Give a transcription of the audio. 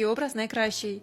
який образ найкращий.